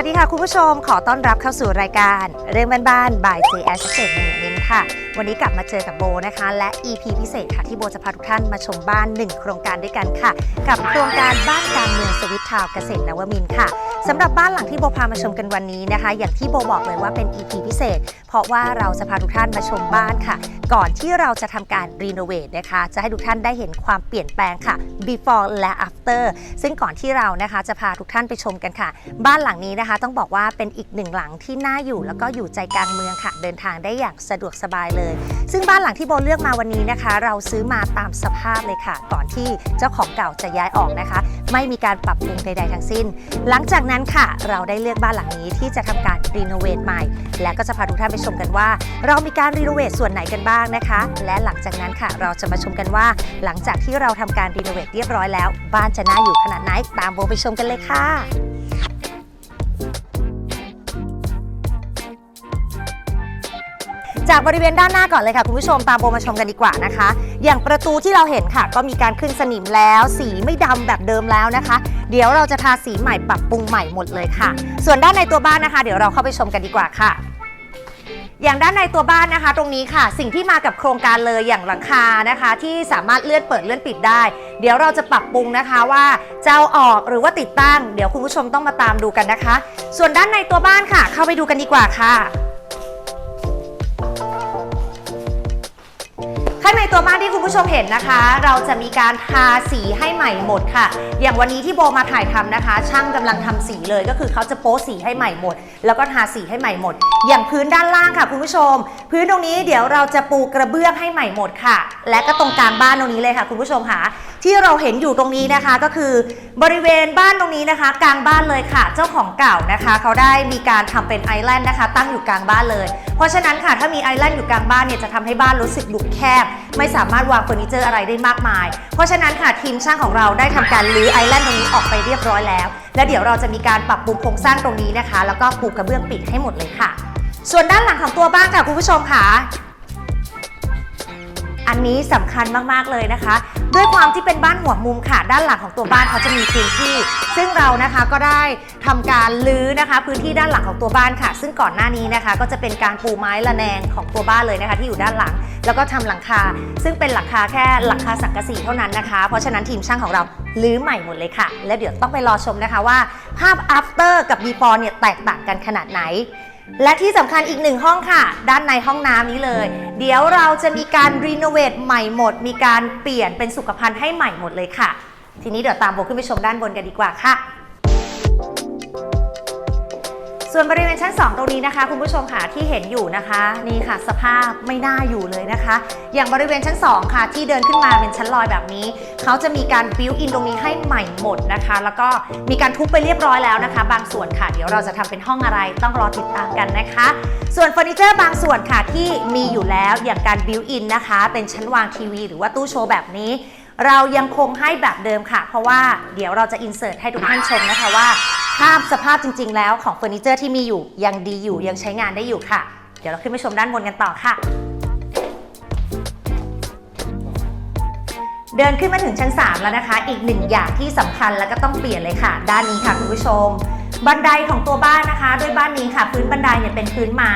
สวัสดีค่ะคุณผู้ชมขอต้อนรับเข้าสู่รายการ เรื่องบ้านๆ by J S s t ค่ะ วันนี้กลับมาเจอกับโบนะคะ และ EP พิเศษค่ะที่โบจะพาทุกท่านมาชมบ้าน 1 โครงการด้วยกันค่ะ กับโครงการบ้านกลางเมืองสวิตทาวน์เกษตรนวมินทร์ค่ะสำหรับบ้านหลังที่โบพามาชมกันวันนี้นะคะ อย่างที่โบบอกเลยว่าเป็น EP พิเศษ เพราะว่าเราจะพาทุกท่านมาชมบ้านค่ะ ก่อนที่เราจะทำการรีโนเวทนะคะ จะให้ทุกท่านได้เห็นความเปลี่ยนแปลงค่ะ before และ after ซึ่งก่อนที่เรานะคะจะพาทุกท่านไปชมกันค่ะ บ้านหลังนี้นะคะ ต้องบอกว่าเป็นอีกหนึ่งหลังที่น่าอยู่แล้วก็อยู่ใจกลางเมืองค่ะ เดินทางได้อย่างสะดวกสบายเลย ซึ่งบ้านหลังที่โบเลือกมาวันนี้นะคะ เราซื้อมาตามสภาพเลยค่ะ ก่อนที่เจ้าของเก่าจะย้ายออกนะคะ ไม่มีการปรับปรุงใด ๆ ทั้งสิ้น หลังจากนั้นค่ะ เราได้เลือกบ้านหลังนี้ที่จะทำการรีโนเวทใหม่ และก็จะพาทุกท่านไปชมกันว่า เรามีการรีโนเวทส่วนไหนกันบ้างนะคะ และหลังจากนั้นค่ะ เราจะมาชมกันว่า หลังจากที่เราทำการรีโนเวทเรียบร้อยแล้ว บ้านจะน่าอยู่ขนาดไหนตามโบไปชมกันเลยค่ะ จากบริเวณด้านหน้าก่อนเลยค่ะ คุณผู้ชมตามโบมาชมกันดีกว่านะคะ อย่างประตูที่เราเห็นค่ะ ก็มีการขึ้นสนิมแล้ว สีไม่ดำแบบเดิมแล้วนะคะ เดี๋ยวเราจะทาสีใหม่ปรับปรุงใหม่หมดเลยค่ะ ส่วนด้านในตัวบ้านนะคะ เดี๋ยวเราเข้าไปชมกันดีกว่าค่ะอย่างด้านในตัวบ้านนะคะ ตรงนี้ค่ะ สิ่งที่มากับโครงการเลยอย่างหลังคานะคะ ที่สามารถเลื่อนเปิดเลื่อนปิดได้ เดี๋ยวเราจะปรับปรุงนะคะว่าจะเอาออกหรือว่าติดตั้ง เดี๋ยวคุณผู้ชมต้องมาตามดูกันนะคะ ส่วนด้านในตัวบ้านค่ะ เข้าไปดูกันดีกว่าค่ะ ข้างในตัวบ้านที่คุณผู้ชมเห็นนะคะ เราจะมีการทาสีให้ใหม่หมดค่ะ อย่างวันนี้ที่โบมาถ่ายทำนะคะ ช่างกำลังทำสีเลยก็คือเขาจะโป๊สีให้ใหม่หมด แล้วก็ทาสีให้ใหม่หมด อย่างพื้นด้านล่างค่ะคุณผู้ชม พื้นตรงนี้เดี๋ยวเราจะปูกระเบื้องให้ใหม่หมดค่ะ และก็ตรงกลางบ้านตรงนี้เลยค่ะ คุณผู้ชมค่ะ ที่เราเห็นอยู่ตรงนี้นะคะก็คือบริเวณบ้านตรงนี้นะคะ กลางบ้านเลยค่ะ เจ้าของเก่านะคะ เขาได้มีการทำเป็นไอแลนด์นะคะ ตั้งอยู่กลางบ้านเลย เพราะฉะนั้นค่ะถ้ามีไอแลนด์อยู่กลางบ้านเนี่ยจะทำให้บ้านรู้สึกดุแคบ ไม่สามารถวางเฟอร์นิเจอร์อะไรได้มากมาย เพราะฉะนั้นค่ะทีมช่างของเราได้ทำการรื้อไอแลนด์ตรงนี้ออกไปเรียบร้อยแล้ว และเดี๋ยวเราจะมีการปรับปรุงโครงสร้างตรงนี้นะคะ แล้วก็ปูกระเบื้องปิดให้หมดเลยค่ะ ส่วนด้านหลังของตัวบ้านค่ะคุณผู้ชมค่ะอันนี้สำคัญมาก ๆ เลยนะคะ ด้วยความที่เป็นบ้านหัวมุมค่ะ ด้านหลังของตัวบ้านเขาจะมีพื้นที่ ซึ่งเรานะคะก็ได้ทำการลื้อนะคะ พื้นที่ด้านหลังของตัวบ้านค่ะ ซึ่งก่อนหน้านี้นะคะ ก็จะเป็นการปูไม้ระแนงของตัวบ้านเลยนะคะ ที่อยู่ด้านหลัง แล้วก็ทำหลังคา ซึ่งเป็นหลังคาแค่หลังคาสังกะสีเท่านั้นนะคะ เพราะฉะนั้นทีมช่างของเราลื้อใหม่หมดเลยค่ะ แล้วเดี๋ยวต้องไปรอชมนะคะว่า ภาพ after กับ before เนี่ยแตกต่างกันขนาดไหน และที่สำคัญอีกหนึ่งห้องค่ะ ด้านในห้องน้ำนี้เลย เดี๋ยวเราจะมีการรีโนเวทใหม่หมด มีการเปลี่ยนเป็นสุขภัณฑ์ให้ใหม่หมดเลยค่ะ ทีนี้เดี๋ยวตามโบขึ้นไปชมด้านบนกันดีกว่าค่ะ ส่วนบริเวณชั้น 2 ตรงนี้นะคะ คุณผู้ชมค่ะที่เห็นอยู่นะคะนี่ค่ะสภาพไม่น่าอยู่เลยนะคะ อย่างบริเวณชั้น 2 ค่ะ ที่เดินขึ้นมาเป็นชั้นลอยแบบนี้ เขาจะมีการบิวอินตรงนี้ให้ใหม่หมดนะคะ แล้วก็มีการทุบไปเรียบร้อยแล้วนะคะ บางส่วนค่ะ เดี๋ยวเราจะทำเป็นห้องอะไรต้องรอติดตามกันนะคะ ส่วนเฟอร์นิเจอร์บางส่วนค่ะที่มีอยู่แล้วอย่างการบิวอินนะคะ เป็นชั้นวางทีวี หรือว่าตู้โชว์แบบนี้เรายังคงให้แบบเดิมค่ะ เพราะว่าเดี๋ยวเราจะอินเสิร์ตให้ทุกท่านชมนะคะว่า ภาพสภาพจริง ๆ แล้วของเฟอร์นิเจอร์ที่มีอยู่ยังดีอยู่ยังใช้งานได้อยู่ค่ะ เดี๋ยวเราขึ้นไปชมด้านบนกันต่อค่ะ เดินขึ้นมาถึงชั้น 3 แล้วนะคะ อีกหนึ่งอย่างที่สำคัญแล้วก็ต้องเปลี่ยนเลยค่ะ ด้านนี้ค่ะคุณผู้ชม บันไดของตัวบ้านนะคะด้วยบ้านนี้ค่ะ พื้นบันไดเนี่ยเป็นพื้นไม้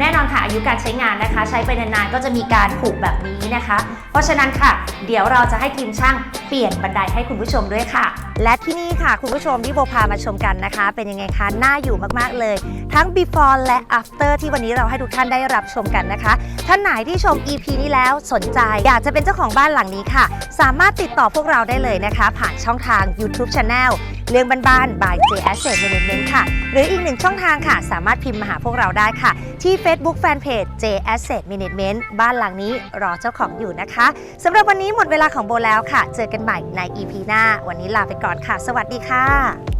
แน่นอนค่ะอายุการใช้งานนะคะ ใช้ไปนานๆก็จะมีการผุแบบนี้นะคะ เพราะฉะนั้นค่ะ เดี๋ยวเราจะให้ทีมช่างเปลี่ยนบันไดให้คุณผู้ชมด้วยค่ะ และที่นี่ค่ะ คุณผู้ชมที่โบพามาชมกันนะคะ เป็นยังไงคะน่าอยู่มากๆเลย ทั้ง before และ after ที่วันนี้เราให้ทุกท่านได้รับชมกันนะคะ ท่านไหนที่ชม EP นี้แล้วสนใจ อยากจะเป็นเจ้าของบ้านหลังนี้ค่ะ สามารถติดต่อพวกเราได้เลยนะคะ ผ่านช่องทาง YouTube Channel เรื่องบ้านๆ by J Asset Management ค่ะ หรืออีกหนึ่งช่องทางค่ะ สามารถพิมพ์มาหาพวกเราได้ค่ะ ที่ Facebook Fanpage J Asset Management บ้านหลังนี้รอเจ้าของอยู่นะคะสำหรับวันนี้หมดเวลาของโบแล้วค่ะ เจอกันใหม่ใน EP หน้า วันนี้ลาไปก่อนค่ะ สวัสดีค่ะ